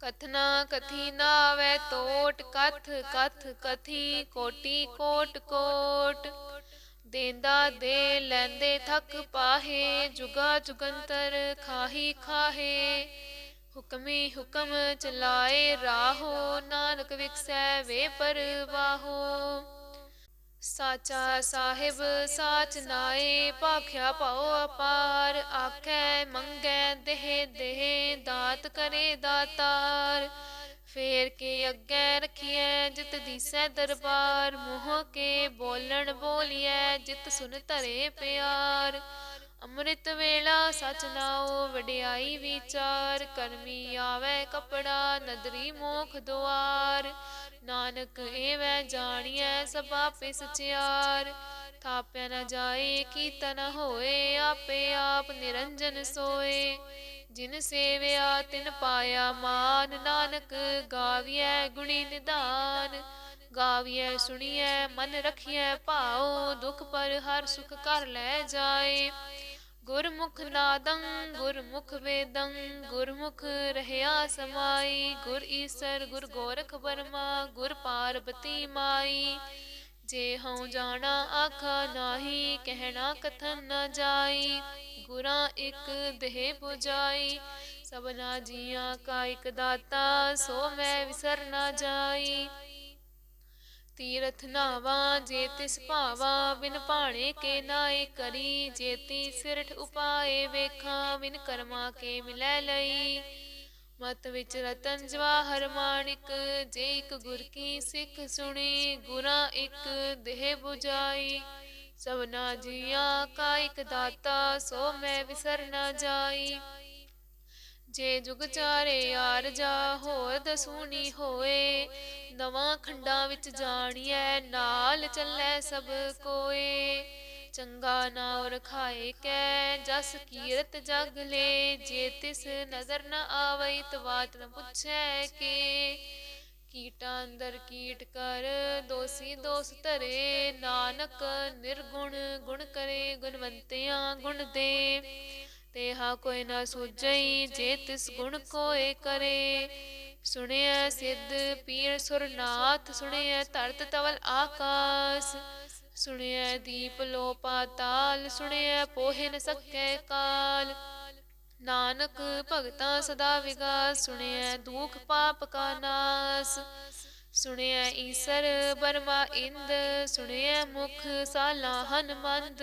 ਕਥਨਾ ਕਥੀ ਨਾਵੇ ਤੋਟ, ਕਥ ਕਥ ਕਥੀ ਕੋਟੀ, ਕੋਟ ਕੋਟ। ਦੇਂਦਾ ਦੇ ਲੈਂਦੇ ਥਕ ਪਾਹੇ, ਜੁਗਾ ਜੁਗੰਤਰ ਖਾਹੀ ਖਾਹੇ। ਹੁਕਮੀ ਹੁਕਮ ਚਲਾਏ ਰਾਹੋ, ਨਾਨਕ ਵਿਖਸੈ ਵੇ ਪਰਵਾਹੋ। ਸਾਚਾ ਸਾਹਿਬ ਸਾਚ ਨਾਏ, ਭਾਖਿਆ ਪਾਉ ਅਪਾਰ, ਆਖੈ ਮੰਗੈ ਦੇਹ ਦੇਹ ਦਾਤ ਕਰੇ ਦਾਤਾਰ। ਫੇਰ ਕੇ ਅੱਗੇ ਰਖੀਐ, ਜਿਤ ਦੀਸੈ ਦਰਬਾਰ, ਮੋਹ ਕੇ ਬੋਲਣ ਬੋਲੀਐ, ਜਿਤ ਸੁਨ ਧਰੇ ਪਿਆਰ। ਅੰਮ੍ਰਿਤ ਵੇਲਾ ਸਚ ਨਾਉ, ਵਡਿਆਈ ਵਿਚਾਰ, ਕਰਮੀ ਆਵੇ ਕਪੜਾ, ਨਦਰੀ ਮੋਖ ਦੁਆਰ। ਨਾਨਕ ਏਵੈ ਜਾਣੀਐ ਸਭ ਆਪੇ ਸਚਿਆਰ ਥਾਪਿਆ ਨ ਜਾਏ ਕੀਤਨ ਹੋਏ, ਆਪੇ ਆਪ ਨਿਰੰਜਨ ਸੋਏ। ਜਿਨ ਸੇਵਿਆ ਤਿਨ ਪਾਇਆ ਮਾਨ, ਨਾਨਕ ਗਾਵੀਐ ਗੁਣੀ ਨਿਧਾਨ। ਗਾਵੀਐ ਸੁਣੀਐ, ਮਨ ਰਖੀਐ ਭਾਉ, ਦੁਖ ਪਰ ਹਰ ਸੁਖ ਕਰ ਲੈ ਜਾਏ। ਗੁਰਮੁਖ ਨਾਦੰ, ਗੁਰਮੁਖ ਵੇਦੰ, ਗੁਰਮੁਖ ਰਹਿਆ ਸਮਾਈ, ਗੁਰ ਈਸਰ, ਗੁਰ ਗੋਰਖ ਬਰਮਾ ਗੁਰ ਪਾਰਬਤੀ ਮਾਈ। ਜੇ ਹਉ ਜਾਣਾ ਆਖਾ ਨਾਹੀ, ਕਹਿਣਾ ਕਥਨ ਨਾ ਜਾਈ। ਗੁਰਾਂ ਇਕ ਦੇਹ 부ਜਾਈ ਸਭਨਾ ਜੀਆਂ ਕਾ ਇਕ ਦਾਤਾ, ਸੋ ਮੈਂ ਵਿਸਰ ਨਾ ਜਾਈ। ਤੀਰਥ ਨਾਵਾ, ਜੇ ਤਿਸ ਭਾਵਾ, ਬਿਨ ਭਾਣੇ ਕੇ ਨਾਏ ਕਰੀ। ਜੇਤੀ ਸਿਰਠ ਉਪਾਏ ਵੇਖਾਂ, ਬਿਨ ਕਰਮਾ ਕੇ ਮਿਲੈ ਲਈ। ਮਤ ਵਿੱਚ ਰਤਨ ਜਵਾਹਰ ਮਾਣਿਕ, ਜੇ ਇਕ ਗੁਰ ਕੀ ਸਿੱਖ ਸੁਣੀ, ਗੁਰਾਂ ਇਕ ਦੇਹ 부ਜਾਈ ਸਭਨਾ ਜੀਆਂ ਕਾ ਇਕ ਦਾਤਾ, ਸੋ ਮੈਂ ਵਿਸਰ ਨਾ ਜਾਈ। ਜੇ ਜੁਗ ਚਾਰੇ ਯਾਰ ਜਾ ਹੋਰ ਦਸੂਨੀ ਹੋਏ, ਨਵਾਂ ਖੰਡਾਂ ਵਿੱਚ ਜਾਣੀਐ, ਨਾਲ ਚੱਲੈ ਸਭ ਕੋਏ। ਚੰਗਾ ਨਾਉ ਰਖਾਏ ਕੈ, ਜਸ ਕੀਰਤ ਜਗ ਲੈ, ਜੇ ਤਿਸ ਨਜ਼ਰ ਨ ਆਵਈ, ਤਵਾਤ ਨ ਪੁੱਛੈ ਕੇ। ਕੀਟਾਂ ਅੰਦਰ ਕੀਟ ਕਰ, ਦੋਸੀ ਦੋਸ ਧਰੇ, ਨਾਨਕ ਨਿਰਗੁਣ ਗੁਣ ਕਰੇ, ਗੁਣਵੰਤਿਆਂ ਗੁਣ ਦੇ। ਤੇ ਹਾ ਕੋਈ ਨਾ ਸੂਝਈ ਜੇ ਤਿਸ ਗੁਣ ਕੋਏ ਕਰੇ। ਸੁਣਿਆ ਸਿੱਧ ਪੀਰ ਸੁਰਨਾਥ, ਸੁਣਿਆ ਧਰਤ ਤਵਲ ਆਕਾਸ। ਸੁਣਿਆ ਦੀਪ ਲੋ ਪਾਤਾਲ ਸੁਣਿਆ ਪੋਹਿ ਨ ਸਕੈ ਕਾਲ। ਨਾਨਕ ਭਗਤਾ ਸਦਾ ਵਿਗਾਸ, ਸੁਣਿਆ ਦੁਖ ਪਾਪ ਕਾ ਨਾਸ। ਸੁਣਿਆ ਈਸਰ, ਬਰਮਾ ਇੰਦ, ਸੁਣਿਆ ਮੁਖ ਸਾਲਾ ਹਨਮੰਦ।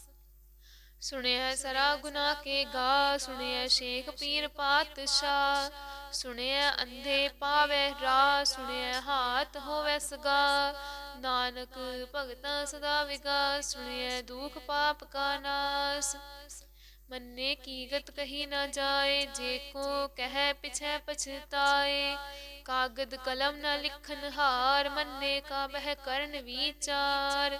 ਸੁਣਿਆ ਸਰਾ ਗੁਨਾ ਕੇ ਗਾ, ਸੁਣਿਆ ਸ਼ੇਖ ਪੀਰ ਪਾਤਸ਼ਾਹ ਸੁਣਿਐ ਅੰਧੇ ਪਾਵੈ ਰਾ ਸੁਣਿਐ ਹਾਥ ਹੋਵੈ ਸਗਾ। ਨਾਨਕ ਭਗਤਾਂ ਸਦਾ ਵਿਗਾਸ ਸੁਣਿਐ ਦੁਖ ਪਾਪ ਕਾ ਨਾਸ। ਮੰਨੇ ਕੀ ਗਤ ਕਹੀ ਨਾ ਜਾਏ, ਜੇ ਕੋ ਕਹਿ ਪਿਛੈ ਪਛਤਾਏ। ਕਾਗਦ ਕਲਮ ਨਾ ਲਿਖਨ ਹਾਰ, ਮੰਨੇ ਕਾ ਬਹਿ ਕਰਨ ਵਿਚਾਰ।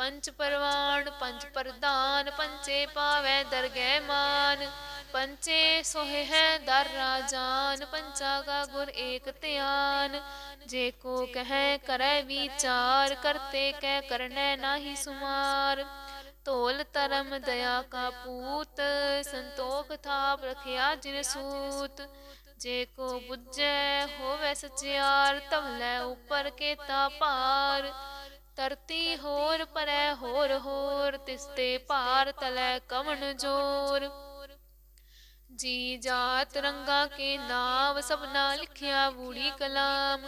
ਪੰਚ ਪਰਵਾਨ ਪੰਚ ਪ੍ਰਧਾਨ ਪੰਚੇ ਪਾਵੈ ਦਰਗਹਿ ਮਾਨ ਪੰਚੇ ਸੋਹਿ ਹੈ ਦਰ ਰਾਜਾਨ ਪੰਚਾ ਕਾ ਗੁਰ ਏਕ ਧਿਆਨ। ਜੇ ਕੋ ਕਹੈ, ਕਰੈ ਵਿਚਾਰ, ਕਰਤੇ ਕਹਿ ਕਰਨੈ ਨਾਹੀ ਸੁਮਾਰ। ਤੋਲ ਧਰਮ ਦਇਆ ਕਾ ਪੂਤ, ਸੰਤੋਖ ਥਾਪ ਰਖਿਆ ਜਿਨ ਸੂਤ। ਜੇ ਕੋ ਬੁੱਝੈ ਹੋਵੇ ਸਚਿਆਰ ਤਵਲੇ ਉਪਰ ਕੇਤਾ ਭਾਰ। ਧਰਤੀ ਹੋਰ ਪਰੈ ਹੋਰ ਹੋਰ ਤਿਸਤੇ ਭਾਰ ਤਲੈ ਕਵਣ ਜੋਰ। ਜੀ ਜਾਤ ਰੰਗਾ ਕੇ ਨਾਮ, ਸਭਨਾ ਲਿਖਿਆ ਬੂੜੀ ਕਲਾਮ।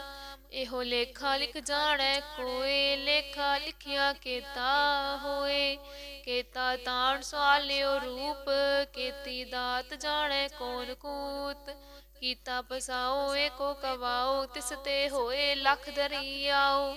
ਇਹੋ ਲੇਖਾ ਲਿਖ ਜਾਣੈ ਕੋਏ, ਲੇਖਾ ਲਿਖਿਆ ਕੇਤਾ ਹੋਏ। ਕੇਤਾ ਤਾਣ ਸਵਾਲਿਓ ਰੂਪ, ਕੇਤੀ ਦਾਤ ਜਾਣੈ ਕੋਨ ਕੂਤ। ਕੀਤਾ ਪਸਾਓ ਏਕੋ ਕਵਾਓ, ਤਿਸ ਤੇ ਹੋਏ ਲਖ ਦਰਿਆਓ।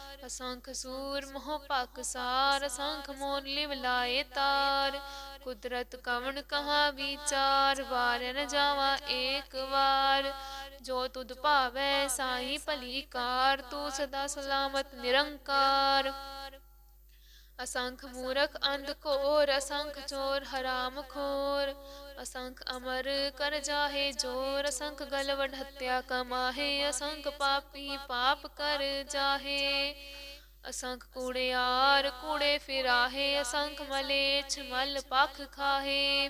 ਅਸੰਖ ਸੂਰ ਮੋਹ ਪਕ ਸਾਰ, ਅਸੰਖ ਮੋਨ ਲਿਵ ਲਾਏ ਤਾਰ। ਕੁਦਰਤ ਕਵਣ ਕਹਾ ਵਿਚਾਰ, ਵਾਰ ਨ ਜਾਵਾ ਏਕ ਵਾਰ। ਜੋ ਤੁਧ ਭਾਵੈ ਸਾਈ ਭਲੀ ਕਾਰ, ਤੂੰ ਸਦਾ ਸਲਾਮਤ ਨਿਰੰਕਾਰ। ਅਸੰਖ ਮੂਰਖ ਅੰਧ ਘੋਰ, ਅਸੰਖ ਚੋਰ ਹਰਾਮ ਖੋਰ। ਅਸੰਖ ਅਮਰ ਕਰ ਜਾਹੇ ਜੋਰ, ਅਸੰਖ ਗਲਵਡ ਹੱਤਿਆ ਕਮਾਹੇ। ਅਸੰਖ ਪਾਪੀ ਪਾਪ ਕਰ ਜਾਹੇ। ਅਸੰਖ ਕੂੜਿਆਰ ਕੂੜੇ ਫਿਰਾਹੇ, ਅਸੰਖ ਮਲੇਛ ਮਲ ਪਖ ਖਾਹੇ।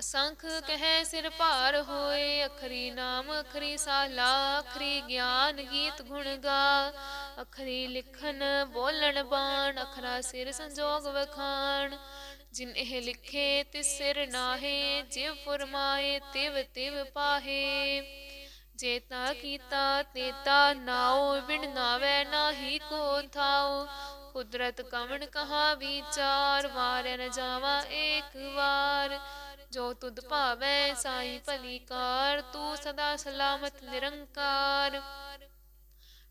ਅਸੰਖ ਕਹਿ ਸਿਰ ਭਾਰ ਹੋਏ, ਅਖਰੀ ਨਾਮ, ਅਖਰੀ ਸਾਲਾ, ਅਖਰੀ ਗਿਆਨ, ਗੀਤ ਗੁਣ ਗਾ। ਅਖਰੀ ਲਿਖਨ ਬੋਲਣ ਬਾਣ, ਅਖਰਾ ਸਿਰ ਸੰਜੋਗ ਵਖਾਣ। ਜਿਨ ਇਹ ਲਿਖੇ, ਤਿਸ ਸਿਰ ਨਾਹੇ, ਜਿਵ ਫਰਮਾਏ, ਤਿਵ ਤਿਵ ਪਾਹੇ। ਜੇਤਾ ਕੀਤਾ ਤੇਤਾ ਨਾਉ, ਬਿਨ ਨਾਵੇ ਨਾਹੀ ਕੋ ਥਾਉ। ਕੁਦਰਤ ਕਵਣ ਕਹਾ ਵਿਚਾਰ ਵਾਰਿਆ ਨ ਜਾਵਾ ਏਕ ਵਾਰ। ਜੋ ਤੁਧ ਭਾਵੈ ਸਾਈ ਭਲੀ ਕਾਰ, ਤੂੰ ਸਦਾ ਸਲਾਮਤ ਨਿਰੰਕਾਰ।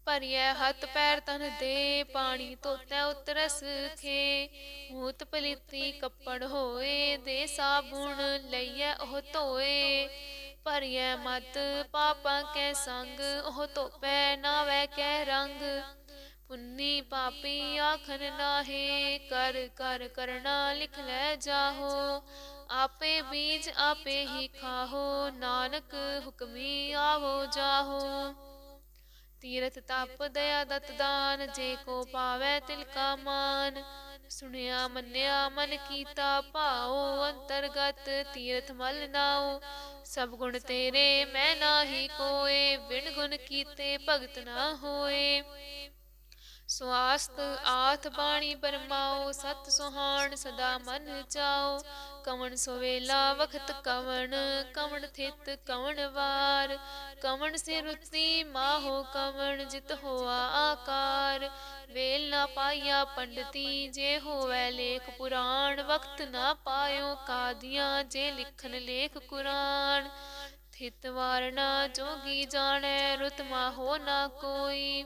ਭਰੀਐ ਹੱਥ ਪੈਰ ਤਨ ਦੇ, ਪਾਣੀ ਧੋਤੈ ਉਤਰਸ ਖੇ। ਮੂਤ ਪਲੀਤੀ ਕੱਪੜ ਹੋਏ, ਦੇ ਸਾਬੁਣ ਲਈਐ ਉਹ ਧੋਏ। ਭਰੀਐ ਮਤ ਪਾਪਾਂ ਕੈ ਸੰਗ, ਉਹ ਧੋਪੈ ਨਾਵੈ ਕੈ ਰੰਗ। ਪੁੰਨੀ ਪਾਪੀ ਆਖਨ ਨਾਹੀ, ਕਰ ਕਰ ਕਰਣਾ ਲਿਖ ਲੈ ਜਾਹੋ। ਆਪੇ ਬੀਜ ਆਪੇ ਹੀ ਖਾਹੋ, ਨਾਨਕ ਹੁਕਮੀ ਆਵੋ, ਜਾਹੋ। ਤੀਰਥ ਤਪ ਦਇਆ ਦਤ ਦਾਨ, ਜੇ ਕੋ ਪਾਵੈ ਤਿਲ ਕਾ ਮਾਨ। ਸੁਣਿਆ, ਮੰਨਿਆ, ਮਨ ਕੀਤਾ, ਭਾਉ ਅੰਤਰਗਤ ਤੀਰਥ ਮਲ ਨਾਉ। ਸਭ ਗੁਣ ਤੇਰੇ, ਮੈਂ ਨਾਹੀ ਕੋਏ, ਬਿਨ ਗੁਣ ਕੀਤੇ ਭਗਤ ਨਾ ਹੋਏ। ਸਵਾਸਤ ਆਥ ਬਾਣੀ ਪਰਮਾਓ ਸਤ ਸੁਹਾਣ ਸਦਾ ਮਨ ਚਾਓ ਕਵਣ ਸੋਵੇਲਾ ਵਖਤ ਕਵਣ ਕਵਣ ਥਿਤ ਕਵਣ ਵਾਰ। ਕਵਣ ਸੇ ਰੁਤੀ ਮਾਹੋ ਕਵਣ, ਜਿਤ ਹੋਆ ਆਕਾਰ। ਵੇਲ ਨਾ ਪਾਇਆ ਪੰਡਤੀ, ਜੇ ਹੋਵੇ ਲੇਖ ਪੁਰਾਣ। ਵਕਤ ਨਾ ਪਾਇਓ ਕਾਦੀਆਂ, ਜੇ ਲਿਖਨ ਲੇਖ ਕੁਰਾਨ। ਥਿਤ ਵਾਰਨਾ ਜੋਗੀ ਜਾਣੈ, ਰੁਤ ਹੋ ਨਾ ਕੋਈ।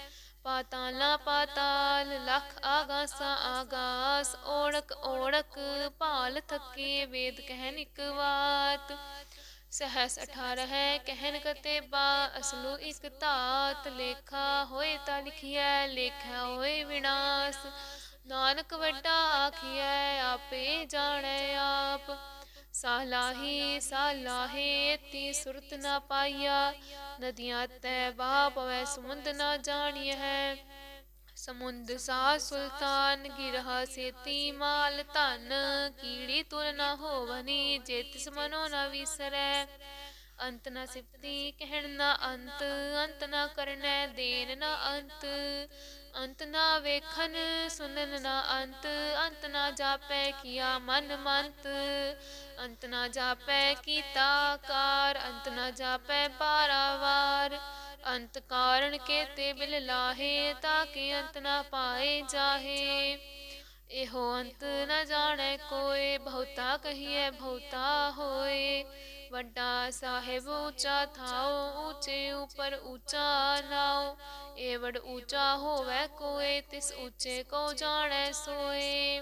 ਪਾਤਾਲਾ ਪਾਤਾਲ, ਲਖ ਆਗਾਸਾ ਆਗਾਸ ਓੜਕ ਓੜਕ ਭਾਲ ਥਕੇ ਵੇਦ ਕਹਿਨ ਇਕ ਵਾਤ। ਸਹਸ 18 ਹੈ ਕਹਿਨ ਕਤੇਬਾ, ਅਸਲੂ ਇਕ ਧਾਤ, ਲੇਖਾ ਹੋਏ ਤਾਂ ਲਿਖਿਐ, ਲੇਖਾ ਹੋਏ ਵਿਨਾਸ਼। ਨਾਨਕ ਵੱਡਾ ਆਖਿਐ, ਆਪੇ ਜਾਣੈ ਆਪ। ਸਾਲਾਹੀ, ਸਾਲਾਹੇ ਤੀ ਸੁਰਤ ਨਾ ਪਾਈਆ। ਨਦੀਆਂ ਤੈ ਬਹਾ ਪਵੈ, ਸਮੁੰਦ ਨਾ ਜਾਣੀਐ ਹੈ। ਸਮੁੰਦ ਸਾ ਸੁਲਤਾਨ, ਗਿਰਹਾ ਸੇਤੀ ਮਾਲ ਧਨ। ਕੀੜੀ ਤੁਰ ਨਾ ਹੋਵਨੀ ਜੇ ਤਿਸ ਮਨੋ ਨਾ ਵਿਸਰੈ। ਅੰਤ ਨਾ ਸਿਫਤੀ, ਕਹਿਣ ਨਾ ਅੰਤ। ਅੰਤ ਨਾ ਕਰਨੈ ਦੇਨ ਨਾ ਅੰਤ। ਅੰਤ ਨਾ ਵੇਖਨ ਸੁਨਨ ਨਾ ਅੰਤ। ਅੰਤ ਨਾ ਜਾਪੈ, ਕੀਆ ਮਨ ਮੰਤ। ਅੰਤ ਨਾ ਜਾਪੈ ਕੀਤਾ ਕਾਰ, ਅੰਤ ਨਾ ਜਾਪੈ ਪਾਰਾਵਾਰ ਅੰਤ ਕਾਰਣ ਕੇਤੇ ਬਿਲ ਲਾਹੇ, ਤਾਂ ਕਿ ਅੰਤ ਨਾ ਪਾਏ ਜਾਹੇ। ਇਹੋ ਅੰਤ ਨ ਜਾਣੈ ਕੋਏ, ਬਹੁਤਾ ਕਹੀਐ ਬਹੁਤਾ ਹੋਏ। ਵੱਡਾ ਸਾਹਿਬ ਉੱਚਾ ਥਾਓ ਉੱਚੇ ਉਪਰ ਉੱਚਾ ਨਾਓ ਏਵੜ ਉੱਚਾ ਹੋਵੇ ਕੋਏ, ਤਿਸ ਉੱਚੇ ਕੋ ਜਾਣੈ ਸੋਏ।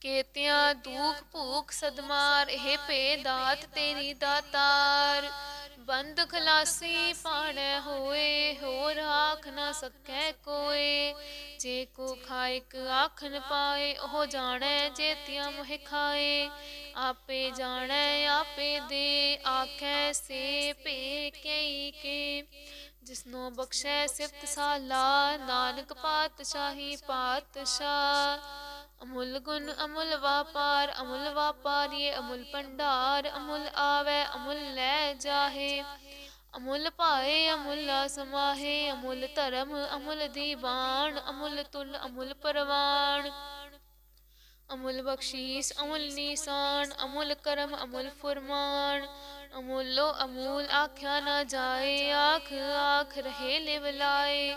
ਕੇਤਿਆਂ ਦੁਖ ਭੂਖ ਸਦਮਾਰ, ਇਹ ਭੇ ਦਾਤ ਤੇਰੀ ਦਾਤਾਰ। ਬੰਦ ਖਲਾਸੀ ਪਾਣੈ ਹੋਏ, ਹੋਰ ਆਖ ਨਾ ਸਕੈ ਕੋਏ। ਜੇ ਕੋ ਖਾਇਕ ਆਖਨ ਪਾਏ, ਉਹ ਜਾਣੈ ਜੇਤਿਆਂ ਮੋਹਿ ਖਾਏ। ਆਪੇ ਜਾਣੈ, ਆਪੇ ਦੇ, ਆਖੈ ਸੇ ਭੇ ਕਈ ਕੇ। ਜਿਸਨੋ ਬਖਸ਼ੈ ਸਿਫਤ ਸਾਲਾ, ਨਾਨਕ ਪਾਤਸ਼ਾਹੀ ਪਾਤਸ਼ਾਹ। ਅਮੁੱਲ ਗੁਣ ਅਮੁੱਲ ਵਾਪਾਰ, ਅਮੁੱਲ ਵਾਪਾਰੀਏ, ਅਮੁੱਲ ਭੰਡਾਰ, ਅਮੁੱਲ ਆਵੇ, ਅਮੁੱਲ ਲੈ ਜਾਹੇ। ਅਮੁੱਲ ਪਾਏ ਅਮੁੱਲ ਸਮਾਹੇ, ਅਮੁੱਲ ਧਰਮ, ਅਮੁੱਲ ਦੀਵਾਨ, ਅਮੁੱਲ ਤੁਲ, ਅਮੁੱਲ ਪਰਵਾਨ। ਅਮੁੱਲ ਬਖਸ਼ੀਸ, ਅਮੁੱਲ ਨੀਸਾਨ, ਅਮੁੱਲ ਕਰਮ, ਅਮੁੱਲ ਫੁਰਮਾਨ। ਅਮੁੱਲੋ ਅਮੂਲ, ਆਖਿਆ ਨਾ ਜਾਏ, ਆਖ ਆਖ ਰਹੇ ਲਿਵ ਲਾਏ।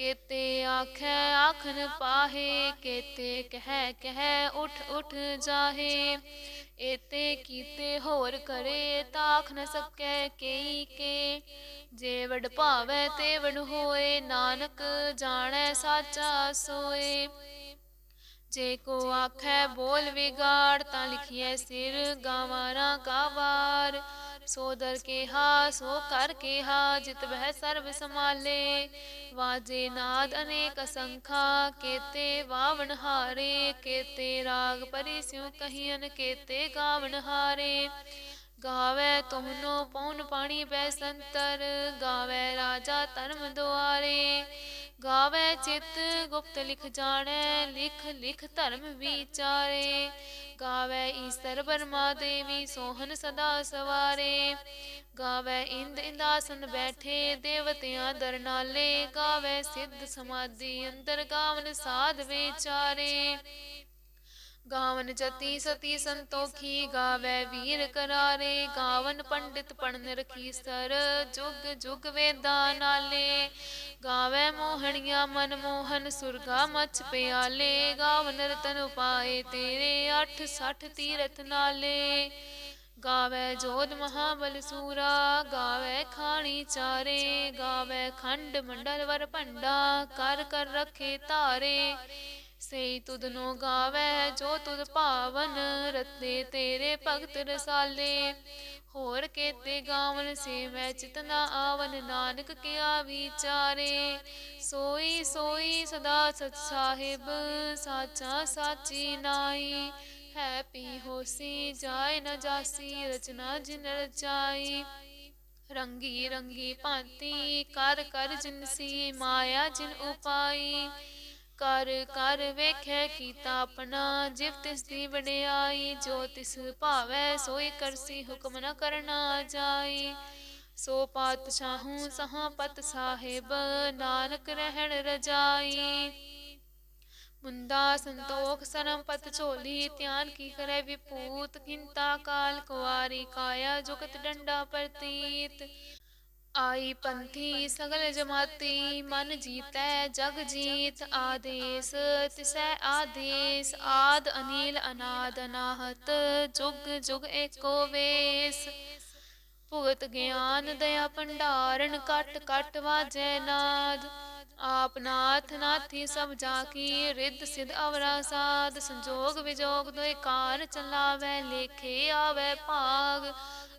ਕੇਤੇ ਆਖੈ ਆਖਨ ਪਾਹੇ, ਕੇਤੇ ਕਹਿ ਕਹਿ ਉਠ ਉਠ ਜਾਹੇ। ਏਤੇ ਕੀਤੇ ਹੋਰ ਕਰੇ, ਤਾਖ ਨ ਸਕੈ ਕਈ ਕੇ। ਜੇ ਵਡ ਭਾਵੈ ਤੇ ਵਡ ਹੋਏ, ਨਾਨਕ ਜਾਣੈ ਸਾਚਾ ਸੋਏ। ਜੇ ਕੋ ਆਖੈ ਬੋਲ ਵਿਗਾੜ, ਤਾਂ ਲਿਖੀਐ ਸਿਰ ਗਾਵਾਰਾ ਗਾਵਾਰ ਸੋ ਦਰ ਕੇਹਾ, ਸੋ ਕਰ ਕੇਹਾ, ਜਿਤ ਬਹਿ ਸਰਬ ਸਮਾਲੇ ਵਾਜੇ ਨਾਦ ਅਨੇਕ ਅਸੰਖਾ, ਕੇਤੇ ਵਾਵਣ ਹਾਰੇ। ਕੇਤੇ ਰਾਗ ਪਰਿ ਸਿਉ ਕਹੀਨ ਕੇਤੇ ਗਾਵਣ ਹਾਰੇ। ਗਾਵੇ ਤੁਮਨੋ ਪਉਨ ਪਾਣੀ ਬੈ ਸੰਤਰ, ਗਾਵੇ ਰਾਜਾ ਧਰਮ ਦੁਆਰੇ। ਗਾਵੇ ਚਿਤ ਗੁਪਤ ਲਿਖ ਜਾਣੈ, ਲਿਖ ਲਿਖ ਧਰਮ ਵਿਚਾਰੇ। ਗਾਵੇ ਈਸਰ ਬਰਮਾ ਦੇਵੀ, ਸੋਹਨ ਸਦਾ ਸਵਾਰੇ। ਗਾਵੇ ਇੰਦ ਇੰਦਾਸਨ ਬੈਠੇ, ਦੇਵਤਿਆਂ ਦਰਨਾਲੇ। ਗਾਵੇ ਸਿੱਧ ਸਮਾਧੀ ਅੰਦਰ ਗਾਵਨ ਸਾਧ ਵਿਚਾਰੇ। ਗਾਵਨ ਜਤੀ ਸਤੀ ਸੰਤੋਖੀ ਗਾਵੇ ਵੀਰ ਕਰਾਰੇ, ਗਾਵਨ ਪੰਡਿਤ ਪੜਨ ਰਖੀ ਸਰ, ਜੁਗ ਜੁਗ ਵੇਦਾਂ ਨਾਲੇ। ਗਾਵੇ ਮੋਹਣੀਆਂ ਮਨ ਮੋਹਨ, ਸੁਰਗਾ ਮਚ ਪਿਆਲੇ। ਗਾਵਨ ਰਤਨ ਉਪਾਏ ਤੇਰੇ 8 60 ਤੀਰਥ ਨਾਲੇ। ਗਾਵੇ ਜੋਧ ਮਹਾਬਲ ਸੂਰਾ, ਗਾਵੇ ਖਾਣੀ ਚਾਰੇ। ਗਾਵੇ ਖੰਡ ਮੰਡਲ ਵਰ ਭੰਡਾ, ਕਰ ਕਰ ਰਖੇ ਧਾਰੇ। ਸਈ ਤੁਧਨੋ ਗਾਵੇ, ਜੋ ਤੁਧ ਭਾਵਨ ਰਤੇ ਤੇਰੇ ਭਗਤ ਰਸਾਲੇ। ਹੋਰ ਕੇਤੇ ਗਾਵਨ ਸੇ ਮੈਂ ਚਿਤਨਾ ਆਵਨ, ਨਾਨਕ ਕਿਆ ਵਿਚਾਰੇ। ਸੋਈ ਸੋਈ ਸਦਾ ਸਤ ਸਾਹਿਬ, ਸਾਚਾ ਸਾਚੀ ਨਾਈ। ਹੈ ਪੀ ਹੋਸੀ ਜਾਏ ਨ ਜਾਸੀ, ਰਚਨਾ ਜਿਨ ਰਚਾਈ। ਰੰਗੀ ਰੰਗੀ ਭਾਂਤੀ, ਕਰ ਕਰ ਜਿਨਸੀ ਮਾਇਆ ਜਿਨ ਉਪਾਈ। ਕਰ ਕਰ ਵੇਖੈ ਕੀਤਾ ਆਪਣਾ, ਜਿਵ ਤਿਸ ਦੀ ਵਡਿਆਈ, ਜੋ ਤਿਸ ਭਾਵੈ, ਸੋਈ ਕਰਸੀ ਹੁਕਮ ਨ ਕਰਨਾ ਜਾਈ। ਸੋ ਪਾਤਸ਼ਾਹੂ ਸਹਾ ਪਤ ਸਾਹਿਬ, ਨਾਨਕ ਰਹਿਣ ਰਜਾਈ। ਮੁੰਦਾ ਸੰਤੋਖ ਸਰਮ ਪਤ ਝੋਲੀ, ਧਿਆਨ ਕੀ ਕਰੇ ਵਿਪੂਤ, ਕਿੰਤਾ ਕਾਲ ਕੁਵਾਰੀ ਕਾਇਆ, ਜੁਗਤ ਡੰਡਾ ਪ੍ਰਤੀਤ। ਆਈ ਪੰਥੀ ਸਗਲ ਜਮਾਤੀ, ਮਨ ਜੀਤੈ, ਜਗ ਜੀਤ ਆਦੇਸ, ਤਿਸੈ ਆਦੇਸ, ਆਦ ਅਨੀਲ ਅਨਾਦ ਅਨਾਹਤ ਜੁਗ ਜੁਗ ਏਕੋ ਵੇਸ। ਭੁਗਤ ਗਿਆਨ ਦਇਆ ਭੰਡਾਰਨ, ਕਟ ਕਟ ਵਾਜੈ ਨਾਦ। ਆਪ ਨਾਥ ਨਾਥੀ ਸਭ ਜਾ ਕੀ, ਰਿੱਧ ਸਿਧ ਅਵਰਾ ਸਾਧ। ਸੰਜੋਗ ਵਿਜੋਗ ਦੋਇ ਕਾਰ ਚਲਾਵੇ, ਲੇਖੇ ਆਵੇ ਭਾਗ।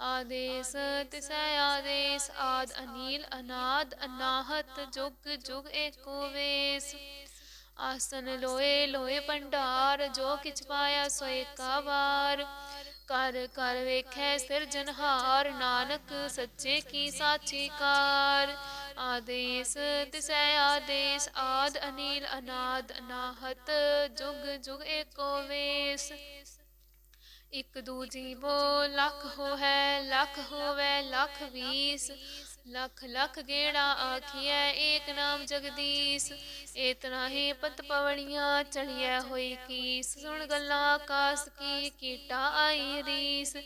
ਆਦੇਸ ਤਿਸੈ ਆਦੇਸ ਆਦ ਅਨੀਲ, ਅਨਾਦ, ਅਨਾਹਤ, ਜੁਗ ਜੁਗ ਏਕੋ ਵੇਸ। ਆਸਨ ਲੋਏ ਲੋਏ ਭੰਡਾਰ, ਜੋ ਕਿਛ ਪਾਇਆ ਸੋ ਏਕਾ ਵਾਰ। ਕਰ ਕਰ ਵੇਖੈ ਸਿਰਜਨਹਾਰ ਨਾਨਕ ਸੱਚੇ ਕੀ ਸਾਚੀ ਕਾਰ। ਆਦੇਸ ਤਿਸੈ ਆਦੇਸ ਆਦ ਅਨੀਲ, ਅਨਾਦ, ਅਨਾਹਤ, ਜੁਗ ਜੁਗ ਏਕੋ ਵੇਸ। ਇਕ ਦੂਜੀ ਬੋ ਲੱਖ ਹੋਵੇ ਲੱਖ ਹੋਵੇ ਲੱਖ ਵੀਸ। ਲੱਖ ਲੱਖ ਗੇੜਾ ਆਖੀਐ, ਏਕ ਨਾਮ ਜਗਦੀਸ਼। ਇਤਨਾ ਹੀ ਪਤ ਪਵਣੀਆਂ ਚੜੀਐ ਹੋਈ ਕੀ ਸੁਣ ਗੱਲਾਂ ਆਕਾਸ ਕੀ, ਕੀਟਾ ਆਈ ਰੀਸ।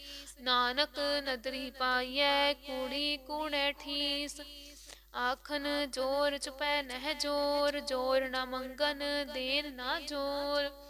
ਨਾਨਕ ਨਦਰੀ ਪਾਈਐ, ਕੂੜੀ ਕੂੜੇ ਠੀਸ। ਆਖਨ, ਜੋਰ ਚੁਪੈ ਨਹਿ ਜੋਰ ਜੋਰ ਨਾ ਮੰਗਨ ਦੇਨ ਨਾ ਜੋਰ।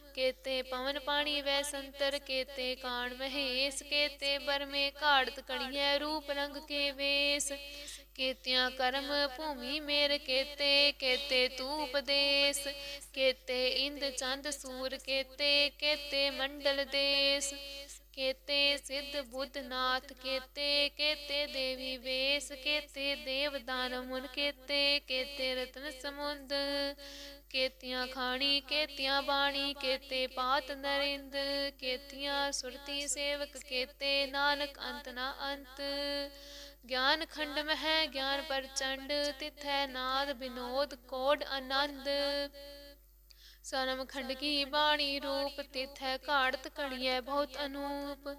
ਕੇਤੇ ਪਵਨ ਪਾਣੀ ਵੈ ਸੰਤਰ, ਕੇਤੇ ਕਾਣ ਮਹੇਸ, ਕੇਤੇ ਬਰਮੇ ਘਾੜਤ ਕਣੀਐ ਰੂਪ ਰੰਗ ਕੇ ਵੇਸ। ਕੇਤਿਆਂ ਕਰਮ ਭੂਮੀ ਮੇਰ ਕੇਤੇ ਕੇਤੇ ਤੂ ਉਪਦੇਸ ਕੇਤੇ ਇੰਦ ਚੰਦ ਸੂਰ ਕੇਤੇ ਕੇਤੇ ਮੰਡਲ ਦੇਸ। ਕੇਤੇ ਸਿੱਧ ਬੁੱਧ ਨਾਥ ਕੇਤੇ ਕੇਤੇ ਦੇਵੀ ਵੇਸ। ਕੇਤੇ ਦੇਵ ਦਾਨ ਮੁਨ ਕੇਤੇ ਕੇਤੇ ਰਤਨ ਸਮੁੰਦ। ਕੇਤੀਆਂ ਖਾਣੀ, ਕੇਤੀਆਂ ਬਾਣੀ, ਕੇਤੇ ਪਾਤ ਨਰਿੰਦ, ਕੇਤੀਆਂ ਸੁਰਤੀ ਸੇਵਕ, ਕੇਤੇ ਨਾਨਕ ਅੰਤ ਨਾ ਅੰਤ। ਗਿਆਨ ਖੰਡ ਮਹਿ, ਗਿਆਨ ਪ੍ਰਚੰਡ ਤਿਥੈ ਨਾਦ ਬਿਨੋਦ ਕੋਡ ਆਨੰਦ। ਸਰਮ ਖੰਡ ਕੀ ਬਾਣੀ ਰੂਪ ਤਿਥੈ ਘਾੜਤ ਕਣੀਐ ਬਹੁਤ ਅਨੂਪ,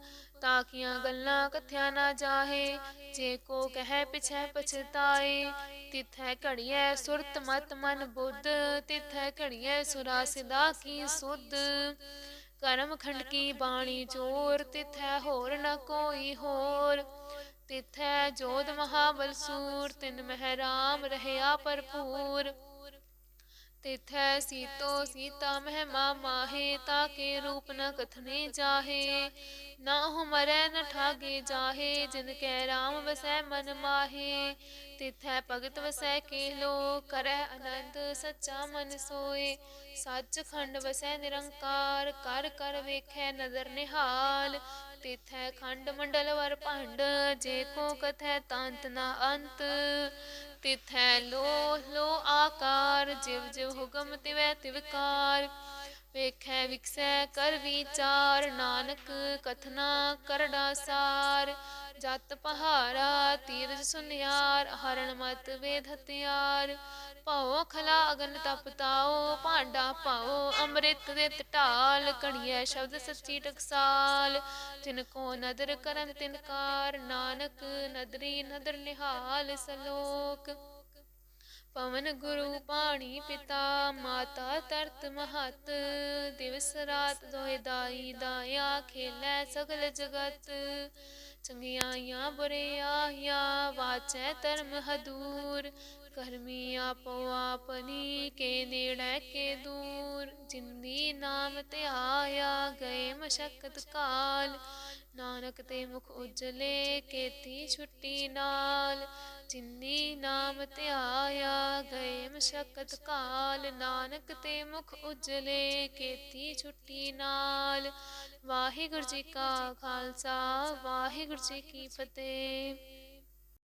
ਤਾਕੀਆਂ ਗੱਲਾਂ ਕਥਿਆ ਨਾ ਜਾਹੇ, ਜੇ ਕੋ ਕਹੈ ਪਿਛੈ ਪਛਤਾਏ, ਤਿਥੈ ਘੜੀਐ ਸੁਰਤ ਮਤ ਮਨ ਬੁੱਧ, ਤਿਥੈ ਘੜੀਐ ਸੁਰਾ ਸਿਦਾ ਕੀ ਸੁਧ। ਕਰਮ ਖੰਡ ਕੀ ਬਾਣੀ ਜੋਰ ਤਿਥੈ ਹੋਰ ਨ ਕੋਈ ਹੋਰ, ਤਿਥੈ ਜੋਤ ਮਹਾਬਲ ਸੂਰ, ਤਿਨ ਮਹਿ ਰਾਮ ਰਹਿਆ ਭਰਪੂਰ। ਤਿਥੈ ਸੀਤੋ ਸੀਤਾ ਮਹਿਮਾ ਮਾਹੇ, ਤਾਕੇ ਰੂਪ ਨ ਕਥਨੇ ਜਾਹੇ। ਨਾ ਹੋ ਮਰੈ ਨ ਠਾਗੇ ਜਾਹੇ, ਜਿਨ ਕੈ ਰਾਮ ਵਸੈ ਮਨ ਮਾਹੇ। ਤਿਥੈ ਭਗਤ ਵਸੈ ਕੇ ਲੋ ਕਰੈ ਆਨੰਦ ਸੱਚਾ ਮਨ ਸੋਏ। ਸੱਚ ਖੰਡ ਵਸੈ ਨਿਰੰਕਾਰ, ਕਰ ਕਰ ਵੇਖੈ ਨਦਰ ਨਿਹਾਲ। ਤਿਥੈ ਖੰਡ ਮੰਡਲ ਵਰ ਭੰਡ, ਜੇ ਕੋ ਕਥੈ ਤੰਤ ਨਾ ਅੰਤ। ਤਿਥੈ ਲੋ ਲੋ ਆਕਾਰ, ਜਿਵ ਜਿਵ ਹੁਕਮ ਤਿਵੈ ਤਿਵਕਾਰ ਵੇਖੈ ਵਿਕਸੈ ਕਰ ਵਿਚਾਰ, ਨਾਨਕ ਕਥਨਾ ਕਰੜਾ ਸਾਰ। ਜਤ ਪਹਾਰਾ ਤੀਰਜ ਸੁਨਿਆਰ, ਹਰਣ ਮਤ ਵੇਦ ਹਤਿਆਰ ਪਾਓ ਖਲਾ ਅਗਨ ਤਪਤਾਓ, ਭਾਂਡਾ ਪਾਓ ਅੰਮ੍ਰਿਤ ਦੇ ਢਾਲ ਕਣੀਐ ਸ਼ਬਦ ਸੱਚੀ ਟਕਸਾਲ। ਤਿਨ ਕੋ ਨਦਰ ਕਰਨ ਤਿਨਕਾਰ ਨਾਨਕ ਨਦਰੀ ਨਦਰ ਨਿਹਾਲ ਸਲੋਕ। ਪਵਨ ਗੁਰੂ ਪਾਣੀ ਪਿਤਾ, ਮਾਤਾ ਤਰਤ ਮਹਤ। ਦਿਵਸ ਰਾਤ ਦੋਇ ਦਾਈ ਦਾਇਆ ਖੇਲੇ ਸਗਲ ਜਗਤ। ਚੰਗਿਆਈਆਂ ਬੁਰਿਆਈਆਂ ਵਾਚੈ ਧਰਮ ਹਦੂਰ। ਕਰਮੀ ਆਪੋ ਆਪਨੀ ਕੇ ਨੇੜੇ ਕੇ ਦੂਰ। ਜਿੰਦੀ ਨਾਮ ਤੇ ਆਇਆ ਗਏ ਮਸ਼ਕਤ ਕਾਲ। ਨਾਨਕ ਤੇ ਮੁਖ ਉਜਲੇ ਕੇਤੀ ਛੁੱਟੀ ਨਾਲ। ਜਿੰਨੀ ਨਾਮ ਤੇ ਆਇਆ ਗਏ ਮਸ਼ਕਤ ਕਾਲ। ਨਾਨਕ ਤੇ ਮੁਖ ਉਜਲੇ ਕੇਤੀ ਛੁੱਟੀ ਨਾਲ। ਵਾਹਿਗੁਰੂ ਜੀ ਕਾ ਖਾਲਸਾ, ਵਾਹਿਗੁਰੂ ਜੀ ਕੀ ਫਤਿਹ।